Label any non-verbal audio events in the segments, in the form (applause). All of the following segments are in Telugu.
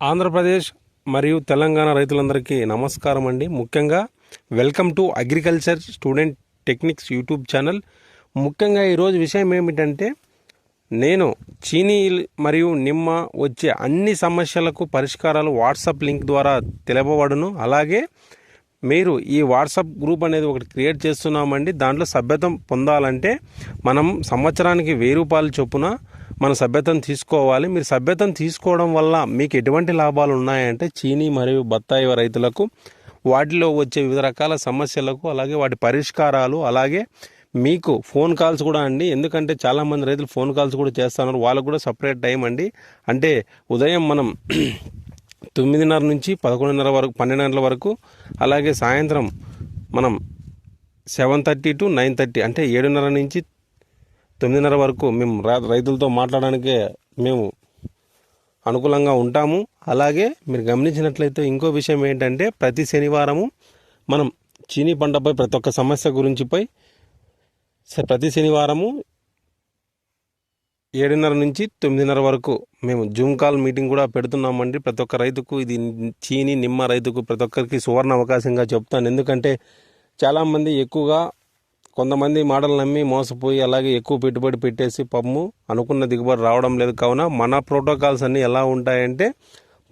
ఆంధ్రప్రదేశ్ మరియు తెలంగాణ రైతులందరికీ నమస్కారం అండి. ముఖ్యంగా welcome to agriculture student techniques YouTube channel. ముఖ్యంగా ఈరోజు విషయం ఏమిటంటే నేను చీనీ మరియు నిమ్మ వచ్చే అన్ని సమస్యలకు పరిష్కారాలు వాట్సాప్ లింక్ ద్వారా తెలపబడును. అలాగే మీరు ఈ వాట్సాప్ గ్రూప్ అనేది ఒకటి క్రియేట్ చేస్తున్నామండి. దాంట్లో సభ్యతం పొందాలంటే మనం సంవత్సరానికి వెయ్యి రూపాయలు చొప్పున మన సభ్యత్వం తీసుకోవాలి. మీరు సభ్యత్వం తీసుకోవడం వల్ల మీకు ఎటువంటి లాభాలు ఉన్నాయంటే చీనీ మరియు బత్తాయి రైతులకు వాటిలో వచ్చే వివిధ రకాల సమస్యలకు అలాగే వాటి పరిష్కారాలు అలాగే మీకు ఫోన్ కాల్స్ కూడా అండి. ఎందుకంటే చాలామంది రైతులు ఫోన్ కాల్స్ కూడా చేస్తున్నారు. వాళ్ళకు కూడా సపరేట్ టైం అండి. అంటే ఉదయం మనం (clears throat) తొమ్మిదిన్నర నుంచి పదకొండున్నర వరకు పన్నెండు వరకు అలాగే సాయంత్రం మనం seven thirty to nine thirty అంటే ఏడున్నర నుంచి తొమ్మిదిన్నర వరకు మేము రా- రైతులతో మాట్లాడడానికి మేము అనుకూలంగా ఉంటాము. అలాగే మీరు గమనించినట్లయితే ఇంకో విషయం ఏంటంటే ప్రతి శనివారము మనం చీనీ పంటపై ప్రతి ఒక్క సమస్య గురించిపై స- ప్రతి శనివారము ఏడున్నర నుంచి తొమ్మిదిన్నర వరకు మేము జూమ్ కాల్ మీటింగ్ కూడా పెడుతున్నామండి. ప్రతి ఒక్క రైతుకు ఇది చీని నిమ్మ రైతుకు ప్రతి ఒక్కరికి సువర్ణ అవకాశంగా చెప్తాను. ఎందుకంటే చాలామంది ఎక్కువగా కొంతమంది మాటలు నమ్మి మోసపోయి అలాగే ఎక్కువ పెట్టుబడి పెట్టేసి పమ్ము అనుకున్న దిగుబడి రావడం లేదు. కావున మన ప్రోటోకాల్స్ అన్నీ ఎలా ఉంటాయంటే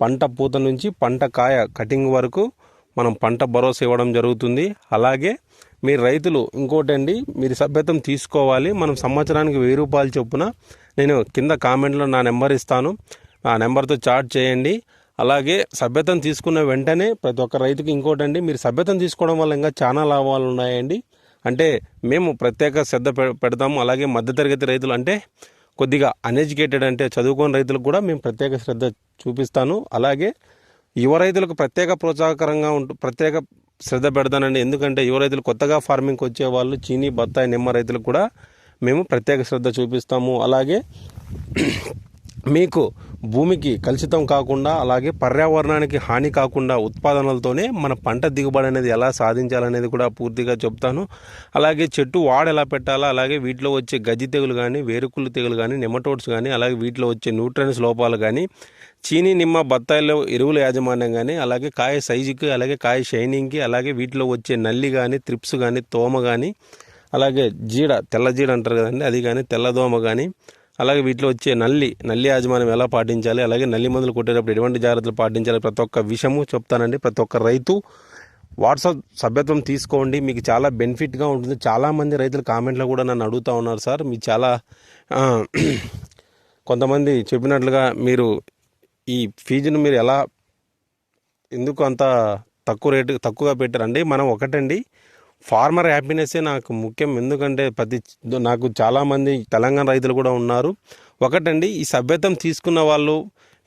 పంట పూత నుంచి పంట కాయ కటింగ్ వరకు మనం పంట భరోసా ఇవ్వడం జరుగుతుంది. అలాగే మీరు రైతులు ఇంకోటండి మీరు సభ్యత్వం తీసుకోవాలి. మనం సంవత్సరానికి వెయ్యి రూపాయలు చొప్పున నేను కింద కామెంట్లో నా నెంబర్ ఇస్తాను. ఆ నెంబర్తో చాట్ చేయండి. అలాగే సభ్యతం తీసుకున్న వెంటనే ప్రతి ఒక్క రైతుకి ఇంకోటండి మీరు సభ్యతం తీసుకోవడం వల్ల ఇంకా చాలా లాభాలు ఉన్నాయండి. అంటే మేము ప్రత్యేక శ్రద్ధ పె పెడతాము. అలాగే మధ్యతరగతి రైతులు అంటే కొద్దిగా అన్ఎడ్యుకేటెడ్ అంటే చదువుకోని రైతులకు కూడా మేము ప్రత్యేక శ్రద్ధ చూపిస్తాను. అలాగే యువ రైతులకు ప్రత్యేక ప్రోత్సాహకరంగా ఉంటూ ప్రత్యేక శ్రద్ధ పెడతానండి. ఎందుకంటే యువ రైతులు కొత్తగా ఫార్మింగ్కి వచ్చే వాళ్ళు చీనీ బత్తాయి నిమ్మ రైతులకు కూడా మేము ప్రత్యేక శ్రద్ధ చూపిస్తాము. అలాగే మీకు భూమికి కలుషితం కాకుండా అలాగే పర్యావరణానికి హాని కాకుండా ఉత్పాదనలతోనే మన పంట దిగుబడి అనేది ఎలా సాధించాలనేది కూడా పూర్తిగా చెప్తాను. అలాగే చెట్టు వాడ ఎలా పెట్టాలా అలాగే వీటిలో వచ్చే గజ్జి తెగులు కానీ వేరుకుళ్ళు తెగులు కానీ నెమటోడ్స్ కానీ అలాగే వీటిలో వచ్చే న్యూట్రియన్స్ లోపాలు కానీ చీనీ నిమ్మ బత్తాయిలో ఎరువుల యాజమాన్యం కానీ అలాగే కాయ సైజుకి అలాగే కాయ షైనింగ్కి అలాగే వీటిలో వచ్చే నల్లి కానీ త్రిప్స్ కానీ తోమ కానీ అలాగే జీడ తెల్ల జీడ అంటారు కదండి అది కానీ తెల్లదోమ కానీ అలాగే వీటిలో వచ్చే నల్లి నల్లి యాజమాన్యం ఎలా పాటించాలి? అలాగే నల్లి మందులు కొట్టేటప్పుడు ఎటువంటి జాగ్రత్తలు పాటించాలి? ప్రతి ఒక్క విషయము చెప్తానండి. ప్రతి ఒక్క రైతు వాట్సాప్ సభ్యత్వం తీసుకోండి. మీకు చాలా బెనిఫిట్గా ఉంటుంది. చాలామంది రైతులు కామెంట్లో కూడా నన్ను అడుగుతూ ఉన్నారు సార్. మీ చాలా కొంతమంది చెప్పినట్లుగా మీరు ఈ ఫీజును మీరు ఎలా ఎందుకు అంత తక్కువ రేటు తక్కువగా పెట్టారండి? మనం ఒకటండి. ఫార్మర్ హ్యాపీనెస్సే నాకు ముఖ్యం. ఎందుకంటే ప్రతి నాకు చాలామంది తెలంగాణ రైతులు కూడా ఉన్నారు. ఒకటండి ఈ సభ్యత్వం తీసుకున్న వాళ్ళు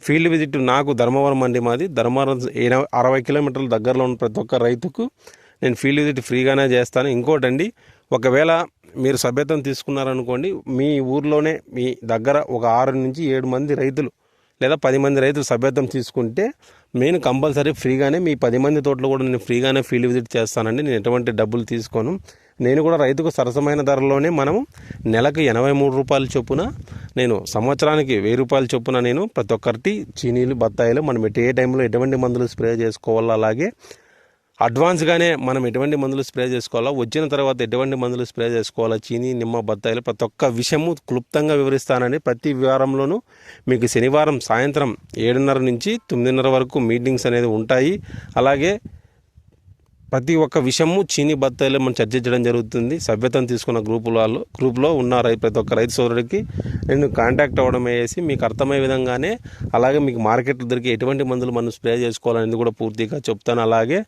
ఫీల్డ్ విజిట్ నాకు ధర్మవరం అండి మాది. ధర్మవరం ఎనభై అరవై కిలోమీటర్ల దగ్గరలో ఉన్న ప్రతి ఒక్క రైతుకు నేను ఫీల్డ్ విజిట్ ఫ్రీగానే చేస్తాను. ఇంకోటండి ఒకవేళ మీరు సభ్యత్వం తీసుకున్నారనుకోండి మీ ఊర్లోనే మీ దగ్గర ఒక ఆరు నుంచి ఏడు మంది రైతులు లేదా పది మంది రైతులు సభ్యత్వం తీసుకుంటే నేను కంపల్సరీ ఫ్రీగానే మీ పది మంది తోటలో కూడా నేను ఫ్రీగానే ఫీల్డ్ విజిట్ చేస్తానండి. నేను ఎటువంటి డబ్బులు తీసుకోను. నేను కూడా రైతుకు సరసమైన ధరలోనే మనం నెలకు ఎనభై మూడు రూపాయల చొప్పున నేను సంవత్సరానికి వెయ్యి రూపాయల చొప్పున నేను ప్రతి ఒక్కరికి చీనీలు బత్తాయిలు మనం ఏ టైంలో ఎటువంటి మందులు స్ప్రే చేసుకోవాలో అలాగే అడ్వాన్స్గానే మనం ఎటువంటి మందులు స్ప్రే చేసుకోవాలో? వచ్చిన తర్వాత ఎటువంటి మందులు స్ప్రే చేసుకోవాలో? చీనీ నిమ్మ బత్తాయిలు ప్రతి ఒక్క విషయము క్లుప్తంగా వివరిస్తానని ప్రతి వారంలోనూ మీకు శనివారం సాయంత్రం ఏడున్నర నుంచి తొమ్మిదిన్నర వరకు మీటింగ్స్ అనేది ఉంటాయి. అలాగే ప్రతి ఒక్క విషయము చీనీ బత్తాయిలో మనం చర్చించడం జరుగుతుంది. సభ్యతను తీసుకున్న గ్రూపు వాళ్ళు గ్రూప్లో ఉన్న రై ప్రతి ఒక్క రైతు సోదరుడికి. నేను కాంటాక్ట్ అవ్వడం వేసి మీకు అర్థమయ్యే విధంగానే అలాగే మీకు మార్కెట్లో దొరికి ఎటువంటి మందులు మనం స్ప్రే చేసుకోవాలనేది కూడా పూర్తిగా చెప్తాను. అలాగే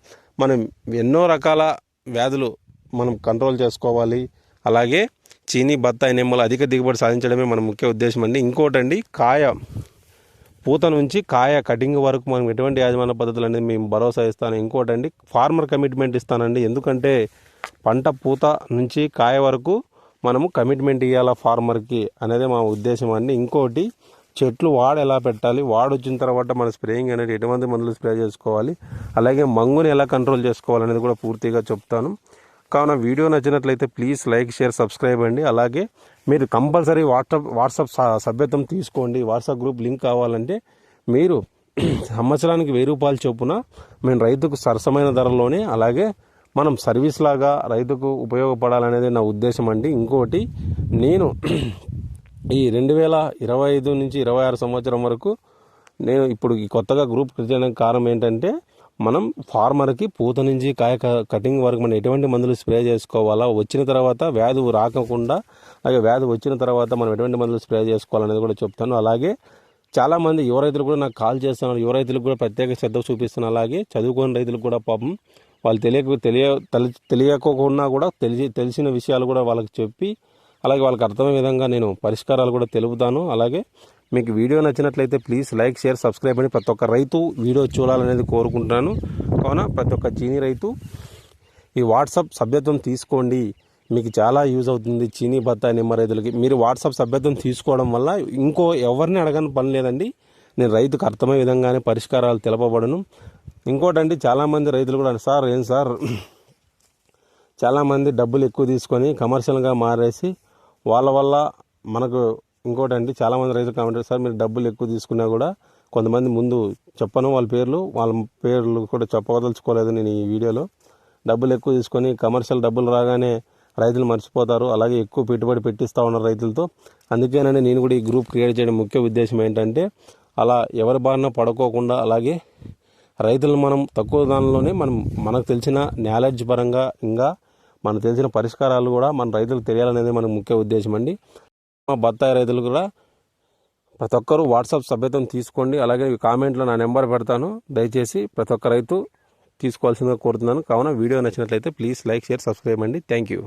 మనం ఎన్నో రకాల వ్యాధులు మనం కంట్రోల్ చేసుకోవాలి. అలాగే చీనీ బత్తాయి నిమ్మలు అధిక దిగుబడి సాధించడమే మన ముఖ్య ఉద్దేశం అండి. ఇంకోటండి కాయ. పూత నుంచి కాయ కటింగ్ వరకు మనం ఎటువంటి యాజమాన్య పద్ధతులు అనేది మేము భరోసా ఇస్తాను. ఇంకోటండి ఫార్మర్ కమిట్మెంట్ ఇస్తానండి. ఎందుకంటే పంట పూత నుంచి కాయ వరకు మనము కమిట్మెంట్ ఇవ్వాలా ఫార్మర్కి అనేది మా ఉద్దేశం అండి. ఇంకోటి చెట్లు వాడు ఎలా పెట్టాలి? వాడు వచ్చిన తర్వాత మన స్ప్రేయింగ్ అనేది ఎటువంటి మందులు స్ప్రే చేసుకోవాలి? అలాగే మంగుని ఎలా కంట్రోల్ చేసుకోవాలనేది కూడా పూర్తిగా చెప్తాను. కావున వీడియో నచ్చినట్లయితే ప్లీజ్ లైక్ షేర్ సబ్స్క్రైబ్ అండి. అలాగే మీరు కంపల్సరీ వాట్సాప్ వాట్సాప్ సభ్యత్వం తీసుకోండి. వాట్సాప్ గ్రూప్ లింక్ కావాలంటే మీరు (clears throat) సంవత్సరానికి వెయ్యి రూపాయల చొప్పున మేము రైతుకు సరసమైన ధరలోనే అలాగే మనం సర్వీస్ లాగా రైతుకు ఉపయోగపడాలనేది నా ఉద్దేశం అండి. ఇంకోటి నేను (clears throat) ఈ రెండు వేల ఇరవై ఐదు నుంచి ఇరవై ఆరు సంవత్సరం వరకు నేను ఇప్పుడు ఈ కొత్తగా గ్రూప్ చేయడానికి కారణం ఏంటంటే మనం ఫార్మర్కి పూత నుంచి కాయ క- కటింగ్ వరకు మనం ఎటువంటి మందులు స్ప్రే చేసుకోవాలా? వచ్చిన తర్వాత వ్యాధి రాకుండా అలాగే వ్యాధి వచ్చిన తర్వాత మనం ఎటువంటి మందులు స్ప్రే చేసుకోవాలనేది కూడా చెప్తాను. అలాగే చాలామంది యువ రైతులు కూడా నాకు కాల్ చేస్తున్నారు. యువ రైతులకు కూడా ప్రత్యేక శ్రద్ధ చూపిస్తున్నాను అలాగే చదువుకోని రైతులకు కూడా పాపం వాళ్ళు తెలియక తెలియ తెలియకోకుండా కూడా తెలిసి తెలిసిన విషయాలు కూడా వాళ్ళకి చెప్పి అలాగే వాళ్ళకి అర్థమయ్యే విధంగా నేను పరిష్కారాలు కూడా తెలుపుతాను. అలాగే మీకు వీడియో నచ్చినట్లయితే ప్లీజ్ లైక్ షేర్ సబ్స్క్రైబ్ అని ప్రతి ఒక్క రైతు వీడియో చూడాలనేది కోరుకుంటున్నాను. కావున ప్రతి ఒక్క చీనీ రైతు ఈ వాట్సాప్ సభ్యత్వం తీసుకోండి. మీకు చాలా యూజ్ అవుతుంది చీనీ బత్తాయి నిమ్మ రైతులకి. మీరు వాట్సాప్ సభ్యత్వం తీసుకోవడం వల్ల ఇంకో ఎవరిని అడగని పని లేదండి. నేను రైతుకు అర్థమయ్యే విధంగానే పరిష్కారాలు తెలపబడను. ఇంకోటండి చాలామంది రైతులు కూడా సార్ ఏం సార్? (clears throat) చాలామంది డబ్బులు ఎక్కువ తీసుకొని కమర్షియల్గా మారేసి వాళ్ళ వల్ల మనకు ఇంకోటి అండి చాలామంది రైతులు కామెంట్ సార్ మీరు డబ్బులు ఎక్కువ తీసుకున్నా కూడా కొంతమంది ముందు చెప్పను వాళ్ళ పేర్లు వాళ్ళ పేర్లు కూడా చెప్పదలుచుకోలేదు నేను ఈ వీడియోలో. డబ్బులు ఎక్కువ తీసుకొని కమర్షియల్ డబ్బులు రాగానే రైతులు మర్చిపోతారు అలాగే ఎక్కువ పెట్టుబడి పెట్టిస్తూ ఉన్నారు రైతులతో. అందుకేనని నేను కూడా ఈ గ్రూప్ క్రియేట్ చేయడం ముఖ్య ఉద్దేశం ఏంటంటే అలా ఎవరి బారిన పడుకోకుండా అలాగే రైతులు మనం తక్కువ దానిలోనే మనం మనకు తెలిసిన నాలెడ్జ్ పరంగా ఇంకా మనకు తెలిసిన పరిష్కారాలు కూడా మన రైతులకు తెలియాలనేది మన ముఖ్య ఉద్దేశం అండి. మా బత్తాయి రైతులు కూడా ప్రతి ఒక్కరూ వాట్సాప్ సభ్యత్వం తీసుకోండి. అలాగే కామెంట్లో నా నెంబర్ పెడతాను. దయచేసి ప్రతి ఒక్క రైతు తీసుకోవాల్సిందిగా కోరుతున్నాను. కావున వీడియో నచ్చినట్లయితే ప్లీజ్ లైక్ షేర్ సబ్స్క్రైబ్ అండి. Thank you.